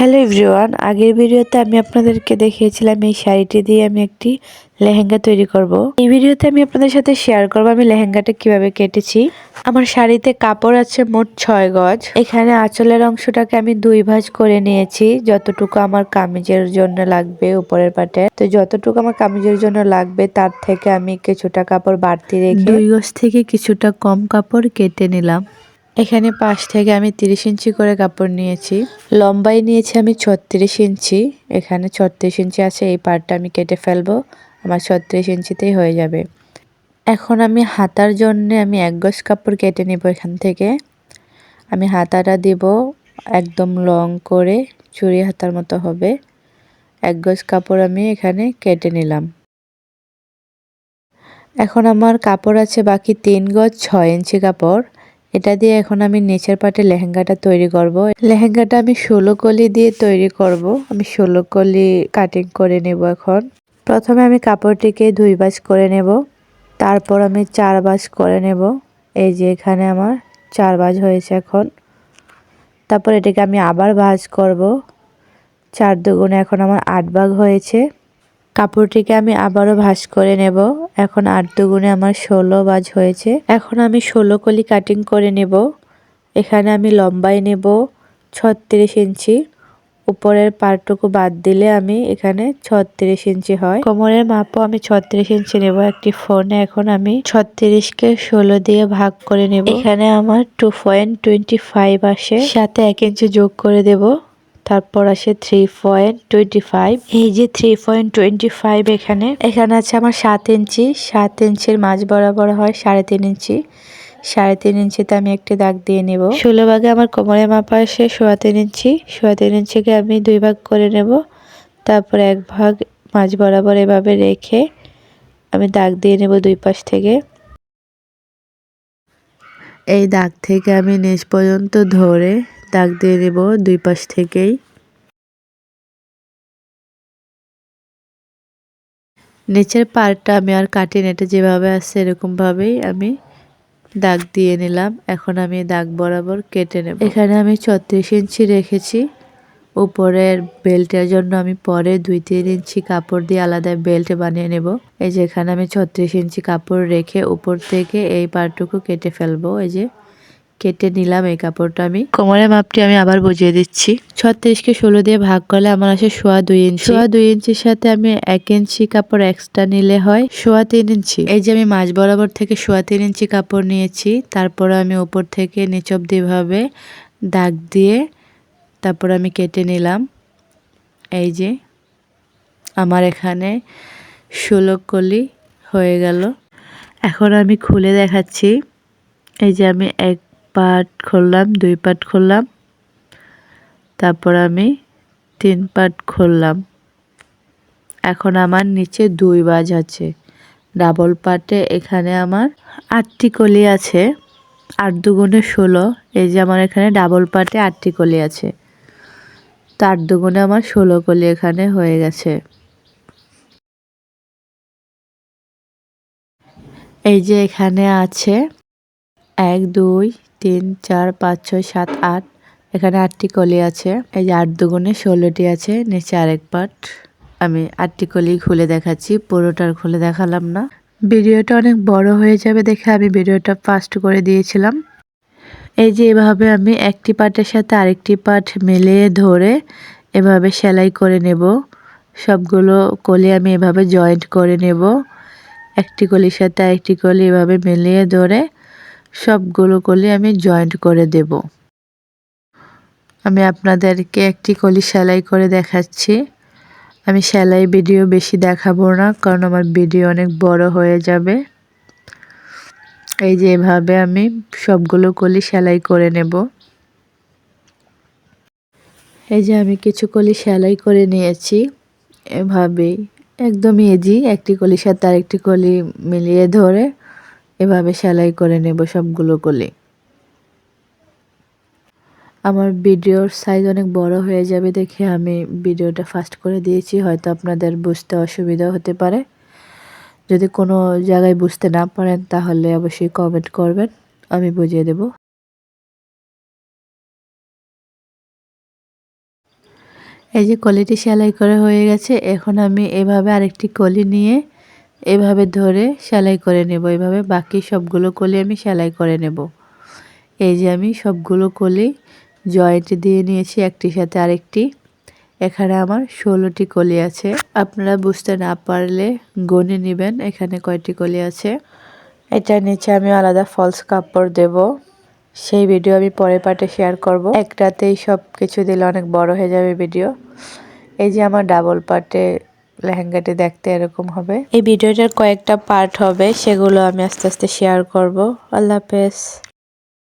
Hello everyone আগের ভিডিওতে আমি আপনাদেরকে দেখিয়েছিলাম এই শাড়িটি দিয়ে আমি একটি লেহেঙ্গা তৈরি করব। এই ভিডিওতে আমি আপনাদের সাথে শেয়ার করব আমি লেহেঙ্গাটা কীভাবে কেটেছি। আমার শাড়িতে কাপড় আছে মোট ছয় গজ। এখানে আঁচলের অংশটাকে আমি দুই ভাঁজ করে নিয়েছি, যতটুকু আমার কামিজের জন্য লাগবে উপরের পাটে। তো যতটুকু আমার কামিজের জন্য লাগবে, তার থেকে আমি কিছুটা কাপড় বাড়তি রেখে দুই গজ থেকে কিছুটা কম কাপড় কেটে নিলাম। এখানে পাশ থেকে আমি তিরিশ ইঞ্চি করে কাপড় নিয়েছি। লম্বাই নিয়েছি আমি ছত্রিশ ইঞ্চি। এখানে ছত্রিশ ইঞ্চি আছে, এই পার্টটা আমি কেটে ফেলব। আমার ছত্রিশ ইঞ্চিতেই হয়ে যাবে। এখন আমি হাতার জন্যে আমি এক গজ কাপড় কেটে নেব এখান থেকে। আমি হাতাটা দিব একদম লং করে, চুড়ি হাতার মতো হবে। এক গজ কাপড় আমি এখানে কেটে নিলাম। এখন আমার কাপড় আছে বাকি তিন গজ ছয় ইঞ্চি কাপড়। এটা দিয়ে এখন আমি নিচের পাটে লেহেঙ্গাটা তৈরি করব। লেহেঙ্গাটা আমি ষোলো কলি দিয়ে তৈরি করব। আমি ষোলো কলি কাটিং করে নেব এখন। প্রথমে আমি কাপড়টিকে দুই বাজ করে নেব। তারপর আমি চার বাজ করে নেব। এই যে এখানে আমার চার বাজ হয়েছে এখন। তারপর এটাকে আমি আবার ভাজ করব। চার দুগুণে এখন আমার আট ভাগ হয়েছে। কাপড়টিকে আমি আবারও ভাস করে নেব। এখন আট দুগুণে আমার ষোলো বাজ হয়েছে। এখন আমি ষোলো কলি কাটিং করে নেব। এখানে আমি লম্বাই নেব ছত্রিশ ইঞ্চি। উপরের পার্টটুকু বাদ দিলে আমি এখানে ছত্রিশ ইঞ্চি হয়। কোমরের মাপও আমি ছত্রিশ ইঞ্চি নেব একটি ফোনে। এখন আমি ছত্রিশকে ষোলো দিয়ে ভাগ করে নেব। এখানে আমার টু পয়েন্ট টোয়েন্টি ফাইভ আসে। সাথে এক ইঞ্চি যোগ করে দেব। তারপর আসে থ্রি পয়েন্ট টোয়েন্টি ফাইভ এই যে থ্রি পয়েন্ট টোয়েন্টি ফাইভ এখানে এখানে আছে আমার সাত ইঞ্চি। সাত ইঞ্চির মাঝ বরাবর হয় সাড়ে তিন ইঞ্চি। সাড়ে তিন ইঞ্চিতে আমি একটি দাগ দিয়ে নেব। ষোলো ভাগে আমার কোমরে মাপা আসে সোয়া তিন ইঞ্চি। সোয়া তিন ইঞ্চিকে আমি দুই ভাগ করে নেব। তারপর এক ভাগ মাঝ বরাবর এভাবে রেখে আমি দাগ দিয়ে নেব দুই পাশ থেকে। এই দাগ থেকে আমি নিচ পর্যন্ত ধরে দাগ দিয়ে নেব দুই পাশ থেকেই। নিচের পার্টটা আমি আর কাটি নেটে যেভাবে আছে এরকমভাবেই আমি দাগ দিয়ে নিলাম। এখন আমি দাগ বরাবর কেটে নেব। এখানে আমি ছত্রিশ ইঞ্চি রেখেছি। উপরের বেল্টের জন্য আমি পরে দুই তিন ইঞ্চি কাপড় দিয়ে আলাদা বেল্ট বানিয়ে নেব। এই যে এখানে আমি ছত্রিশ ইঞ্চি কাপড় রেখে উপর থেকে এই পার্টটুকু কেটে ফেলব। এই যে কেটে নিলাম এই কাপড়টা আমি। কোমরের মাপটি আমি আবার বুঝিয়ে দিচ্ছি। ছত্রিশকে ষোলো দিয়ে ভাগ করলে আমার আসে সোয়া দুই ইঞ্চি। সোয়া দুই ইঞ্চির সাথে আমি এক ইঞ্চি কাপড় এক্সট্রা নিলে হয় সোয়া তিন ইঞ্চি। এই যে আমি মাঝ বরাবর থেকে সোয়া তিন ইঞ্চি কাপড় নিয়েছি তারপর আমি উপর থেকে নিচ অব্দি ভাবে দাগ দিয়ে তারপর আমি কেটে নিলাম। এই যে আমার এখানে ষোলো কলি হয়ে গেল। এখন আমি খুলে দেখাচ্ছি। এই যে আমি এক পার্ট খুললাম, দুই পার্ট খুললাম। তারপর আমি তিন পার্ট খুললাম। এখন আমার নিচে দুই বাজ আছে। ডাবল পার্টে এখানে আমার আটটি কলি আছে, আট দুগুণে ষোলো। এই যে আমার এখানে ডাবল পার্টে আটটি কলি আছে। তার দুগুণে আমার ষোলো কলি এখানে হয়ে গেছে। এই যে এখানে আছে এক, দুই তিন, চার, পাঁচ, ছয়, সাত, আট। এখানে আটটি কলি আছে। এই যে আট দুগুণে ষোলোটি আছে, নিচে আরেক পাট আমি আটটি কলি খুলে দেখাচ্ছি পুরোটার খুলে দেখালাম না। ভিডিওটা অনেক বড় হয়ে যাবে দেখে আমি ভিডিওটা ফাস্ট করে দিয়েছিলাম। এই যে এভাবে আমি একটি পাটের সাথে আরেকটি পাট মিলিয়ে ধরে এভাবে সেলাই করে নেব। সবগুলো কলি আমি এভাবে জয়েন্ট করে নেব। একটি কলির সাথে আরেকটি কলি এভাবে মিলিয়ে ধরে সবগুলো কলি আমি জয়েন্ট করে দেব। আমি আপনাদেরকে একটি কলি সেলাই করে দেখাচ্ছি। আমি সেলাই ভিডিও বেশি দেখাবো না, কারণ আমার ভিডিও অনেক বড় হয়ে যাবে। এই যে এভাবে আমি সবগুলো কলি সেলাই করে নেব। এই যে আমি কিছু কলি সেলাই করে নিয়েছি। এভাবেই, একদম ইজি একটি কলির সাথে আরেকটি কলি মিলিয়ে ধরে এভাবে সেলাই করে নেব সবগুলো কলি আমার ভিডিওর সাইজ অনেক বড় হয়ে যাবে দেখে আমি ভিডিওটা ফাস্ট করে দিয়েছি, হয়তো আপনাদের বুঝতে অসুবিধা হতে পারে। যদি কোনো জায়গায় বুঝতে না পারেন তাহলে অবশ্যই কমেন্ট করবেন, আমি বুঝিয়ে দেব। এই যে কলিটি সেলাই করে হয়ে গেছে, এখন আমি এভাবে আরেকটি কলি নিয়ে এভাবে ধরে সেলাই করে নেব, এভাবে বাকি সবগুলো কলি আমি সেলাই করে নেব। এই যে আমি সবগুলো কলি জয়েন্ট দিয়ে নিয়েছি, একটির সাথে আরেকটি। এখানে আমার ষোলোটি কলি আছে। আপনারা বুঝতে না পারলে গনে নেবেন, এখানে কয়টি কলি আছে। এটার নিচে আমি আলাদা ফলস কাপড় দেব। সেই ভিডিও আমি পরের পার্টে শেয়ার করব। একটাতেই সব কিছু দিলে অনেক বড় হয়ে যাবে ভিডিও। এই যে আমার ডাবল পার্টে লেহেঙ্গাটি দেখতে এরকম হবে। এই ভিডিওটার কয়েকটা পার্ট হবে, সেগুলো আমি আস্তে আস্তে শেয়ার করব। আল্লাহ হাফেজ।